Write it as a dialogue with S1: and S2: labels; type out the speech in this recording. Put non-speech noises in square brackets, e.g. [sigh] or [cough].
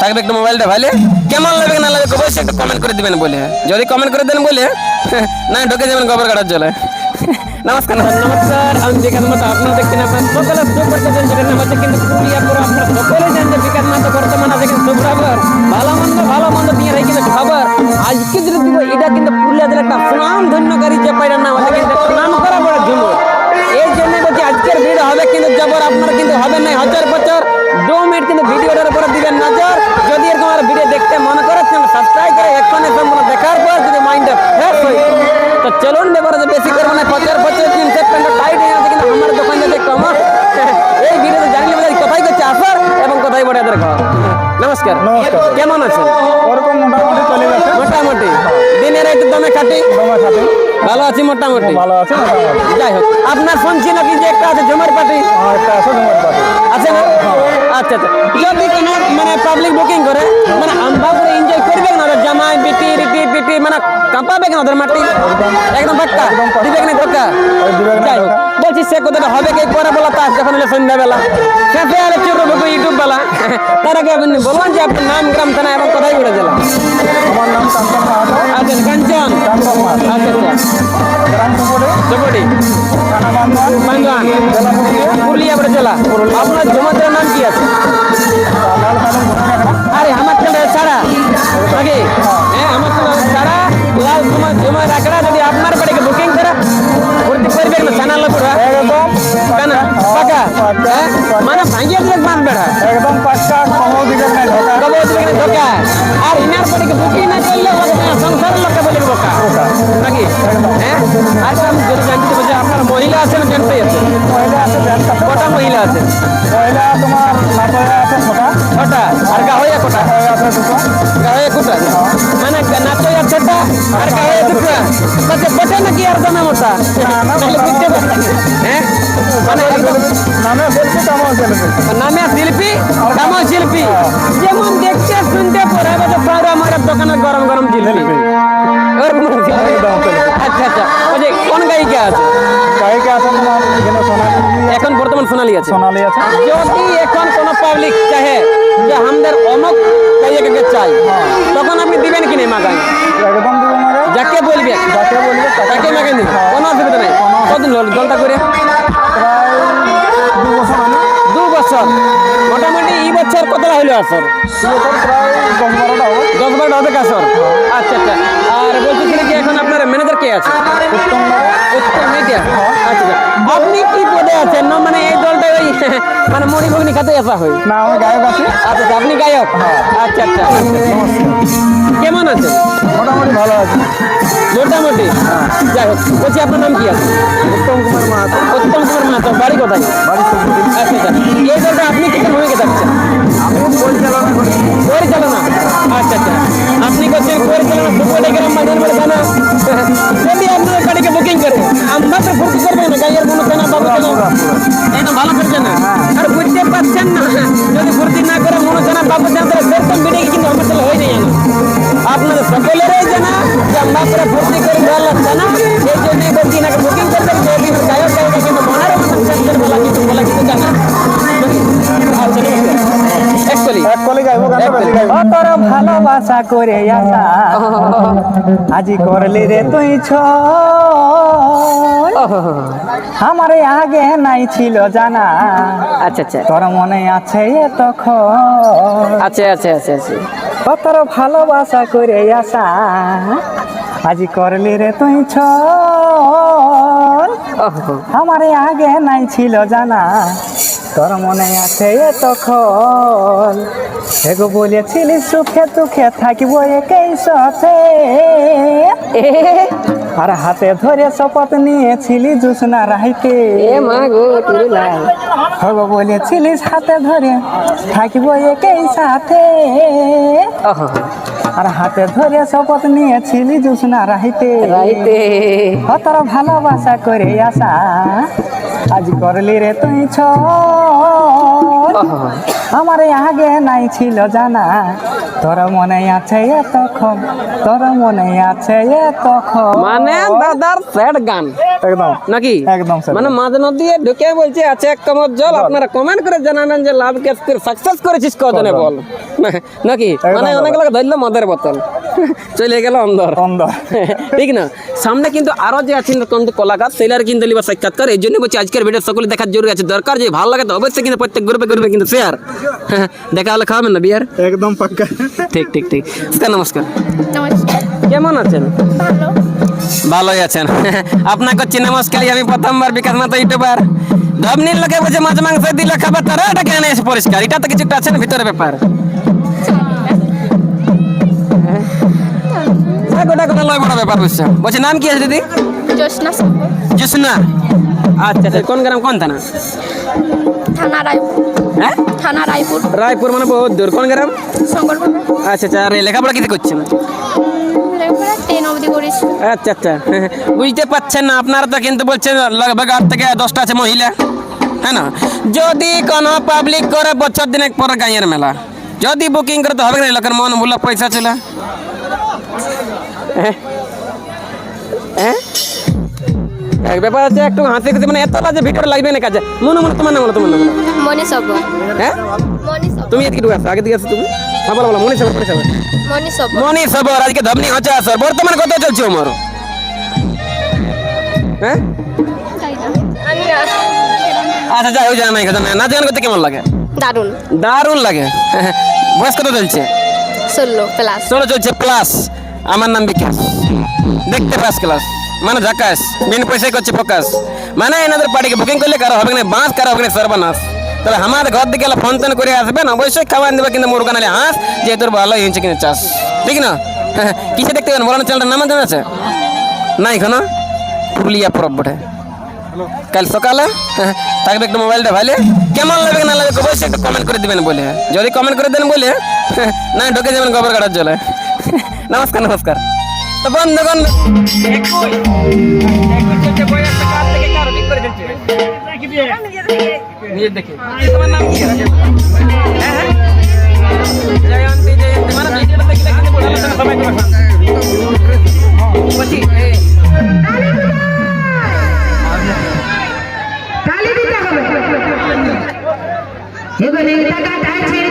S1: থাকবে একটু মোবাইলটা ভালো? কেমন লাগবে, না লাগবে, অবশ্যই একটু কমেন্ট করে দিবেন বলে। যদি কমেন্ট করে দেন বলে, না, ঢুকে যাবেন গোবর কাটার জলে। নমস্কার
S2: নমস্কার। আমি যেখানে মতো আপনার দেখছেন আপনার সকালে যেখানে নমস্কার। কেমন আছেন?
S3: ওরকম মোটামুটি চলে গেছে।
S2: মোটামুটি দিনের একটু দমে খাটি।
S3: দমে খাটি।
S2: ভালো আছি মোটামুটি।
S3: ভালো আছে
S2: যাই হোক আপনার শুনছি নাকি যে একটা আছে ঝুমার পার্টি?
S3: আর একটা আছে
S2: না? আচ্ছা আচ্ছা। যদি কোনো মানে পাবলিক বুকিং করে মানে আমরা করে এনজয় করবে না জামাই বিটি কাঁপাবে না ওদের মাটি? একদম পাক্কা? দিবে না ধোকা
S3: দিবে না
S2: যাই হোক বলছি সে কথাটা হবে কি? পরে বলা তার যখন হলে সন্ধ্যাবেলা। ক্যাফে আর চুপ রবো ইউটিউব বেলা। তার আগে আপনি বলুন যে আপনার নাম গ্রাম থানা এবং কোথায় উড়ে গেলাম।
S3: আমার নাম কাঞ্চন
S2: আচ্ছা কাঞ্চন। আচ্ছা আচ্ছা। চপটি
S3: থানা বান্ধব
S2: বান্দোয়ান
S3: জেলা পুরুলিয়া
S2: পুরুলিয়া বড় জেলা। আপনার জমাতের নাম কি আছে?
S3: লাল কালুন ঘটনা।
S2: আরে আমার ছেলে ছাড়া। আগে। আচ্ছা আমি যদি জানতে চাই যে আপনার মহিলা আছে না আছে
S3: মহিলা আছে
S2: কটা মহিলা আছে?
S3: মহিলা তোমার নাটোয়া আছে ছটা।
S2: ছটা? আর গাহইয়া কটা?
S3: আছে দুটো।
S2: কুটা মানে আর ছোটা আর গায়ে দুটা? তাতে বটে নাকি আর দামে মোটা তাহলে বুঝতে পারছি। হ্যাঁ? মানে
S3: নামে
S2: নামে শিল্পী? দামও শিল্পী? যেমন দেখতে শুনতে পরে তো পাউরা আমার দোকানে গরম গরম জিলিপি। আচ্ছা আচ্ছা। কোন গায়িকা আছে?
S3: গায়িকা আছে তোমার এখানে সোনালি।
S2: এখন বর্তমান সোনালি আছে।
S3: সোনালি আছে।
S2: যদি এখন কোনো পাবলিক চাহে যে আমাদের অমুক গায়িকাকে চাই তখন আপনি দিবেন কি
S3: একদম দিব মানে
S2: যাকে বলবে?
S3: যাকে বলবে তাকে
S2: তাকে মেগে দিন কোনো অসুবিধা নেই। হল? জলটা করে?
S3: প্রায় দু বছর
S2: দু বছর। মোটামুটি এই বছর কতটা হইল আসর?
S3: প্রায়
S2: মানে মুড়ি ঘুগনি খাতে আসা হয়
S3: না আমি গায়ক আছি।
S2: আচ্ছা আচ্ছা, আপনি গায়ক? আচ্ছা আচ্ছা কেমন আছেন?
S3: মোটামুটি ভালো আছে।
S2: মোটামুটি? যাই হোক বলছি আপনার নাম কি আছে?
S3: উত্তম কুমার মাহাতো।
S2: উত্তম কুমার মাহাতো বাড়ি কোথায়?
S3: বাড়ি
S2: আচ্ছা আচ্ছা। এই দলটা আপনি কি ভূমিকা থাকছেন
S3: আমি পরিচালনা করি।
S2: পরিচালনা? আচ্ছা আচ্ছা। আপনি করছেন পরিচালনা দুপুরে গ্রাম বাজার বলে
S4: ভালোবাসা করে আসা আজি করলি রে তুই ছ আমার আগে নাই ছিল জানা।
S2: আচ্ছা আচ্ছা।
S4: তোর মনে আছে তখন।
S2: আচ্ছা আচ্ছা আচ্ছা আচ্ছা
S4: তোর ভালোবাসা করে আসা আজি করলি রে তুই ছ আমার আগে নাই ছিল জানা। তোর মনে আছে তখন? এগো বলেছিলি সুখে দুঃখে থাকব একই সাথে। আর হাতে ধরে শপথ নিয়েছিলি জুসনা রাইতে
S2: এ মা গো তুই লাই
S4: হগো বলেছিলিস হাতে ধরে থাকব একই সাথে। আর হাতে ধরে শপথ নিয়েছিলি জুসনা রাইতে
S2: রাইতে
S4: ও তোর ভালোবাসা করে আসা। আজ করলি রে তুই ছ আমার আগে নাই ছিল জানা। তোর মনে আছে তখন তোর মনে আছে তখন
S3: মানে দাদার স্যাড গান।
S4: একদম।
S3: নাকি?
S4: একদম স্যার।
S3: মানে মাঝে নদী ঢুকে বলছে আছে এক কামড় জল। আপনারা কমেন্ট করে জানাবেন যে লাভ কেস সাকসেস করেছিস কজনে বল। [laughs] নাকি? মানে অনেক লোক ধরলো মদের বোতল। [laughs] চলে গেল অন্দর।
S4: অন্ধ [laughs]
S3: ঠিক না? সামনে কিন্তু আরও যে আছেন কিন্তু কলাকার সেলার কিন্তু লিবা সাক্ষাৎকার। এই জন্য বলছি আজকের ভিডিও সকলে দেখার জরুরি আছে। দরকার যে ভালো লাগে তো অবশ্যই কিন্তু প্রত্যেক গ্রুপে গ্রুপে কিন্তু শেয়ার দেখা হলে খাওয়াবেন না বিয়ার?
S4: একদম পাক্কা।
S3: ঠিক ঠিক ঠিক। নমস্কার।
S5: নমস্কার।
S3: কেমন আছেন?
S2: ভালোই আছেন। [laughs] আপনাকে হচ্ছে নমস্কার আমি প্রথমবার বিকাশ মাতা ইউটিউবার। ধবনির লোকে বলছে মাছ মাংস দিলে খাবার তারা এটা কেন এসে পরিষ্কার। এটা তো কিছুটা আছে না ভিতরে ব্যাপার। হ্যাঁ, গোটা গোটা লয় বড় ব্যাপার বুঝছ। বলছে নাম কি আছে দিদি?
S3: আচ্ছা আচ্ছা কোন গ্রাম কোন থানা?
S5: থানা রায়পুর।
S2: হ্যাঁ?
S5: থানা রায়পুর।
S3: রায়পুর মানে বহুত দূর। কোন গ্রাম?
S2: আচ্ছা আচ্ছা আর লেখাপড়া কিছু করছেন?
S5: টেন অবধি করেছি।
S3: আচ্ছা আচ্ছা। [laughs]
S2: বুঝতে পারছেন না আপনারা তো কিন্তু বলছেন লগভগ আট থেকে দশটা আছে মহিলা। হ্যাঁ না? যদি কোনো পাবলিক করে বছর দিনের পর গাঁয়ের মেলা। যদি বুকিং করে তো হবে না লোকের মন ভুলা পয়সা ছিল
S3: এক ব্যাপার আছে একটু হাসি খুশি মানে এত বাজে ভিডিও লাগবে না কাজে। মনে মনে তোমার নাম বলো তোমার বলো
S5: মনীষ অব্বর
S3: হ্যাঁ? তুমি এদিকে ঢুকে আসো আগে দিকে আসো তুমি। হ্যাঁ বলো বলো মনে সব মনে সব
S5: মনীষ
S2: মনি সবর আজকে ধমনি হচ্ছে আসর। বর্তমান কত চলছে ওমর?
S3: হ্যাঁ?
S5: আমি
S2: আচ্ছা যাই হোক জানা নাই কথা নাচ গান করতে কেমন লাগে?
S5: দারুণ।
S2: দারুণ লাগে। [laughs] বয়স কত চলছে?
S5: ষোলো প্লাস
S2: ষোলো চলছে প্লাস আমার নাম বিকাশ। দেখতে পাস ক্লাস। মানে ঝাকাস বিন পয়সায় করছে ফোকাস। মানে এনাদের পার্টিকে বুকিং করলে কারও হবে না বাঁশ কারও হবে না সর্বনাশ। তবে আমাদের ঘর দিকে ফোন টোন করে আসবেন, অবশ্যই খাবার দেবে কিন্তু মুরগা নালে হাঁস, যে তোর ভালোই হয়েছে কিন্তু চাষ ঠিক না? [laughs] কিসে দেখতে পাবেন বলানো চ্যানেলটার নাম জানা আছে? না এখনও? পুরুলিয়া পরব বটে। কাল সকালে [laughs] থাকবে একটু মোবাইলটা ভাইলে, কেমন লাগবে না লাগবে অবশ্যই একটু কমেন্ট করে দিবেন বলে। যদি কমেন্ট করে দেন বলে, [laughs] না, ঢুকে যাবেন গোবর কাটার জলে। নমস্কার নমস্কার। তো বন্ধুগণ তোমার নাম কি হ্যাঁ, হ্যাঁ। জয়ন্তী জয়ন্তী মানে ভিডিওটা দেখলে কিন্তু বোঝা যাচ্ছে না সবাই তোমার বলছি এই,
S6: তালি দিতে হবে এবারে টাকাটা ছেড়ে আমার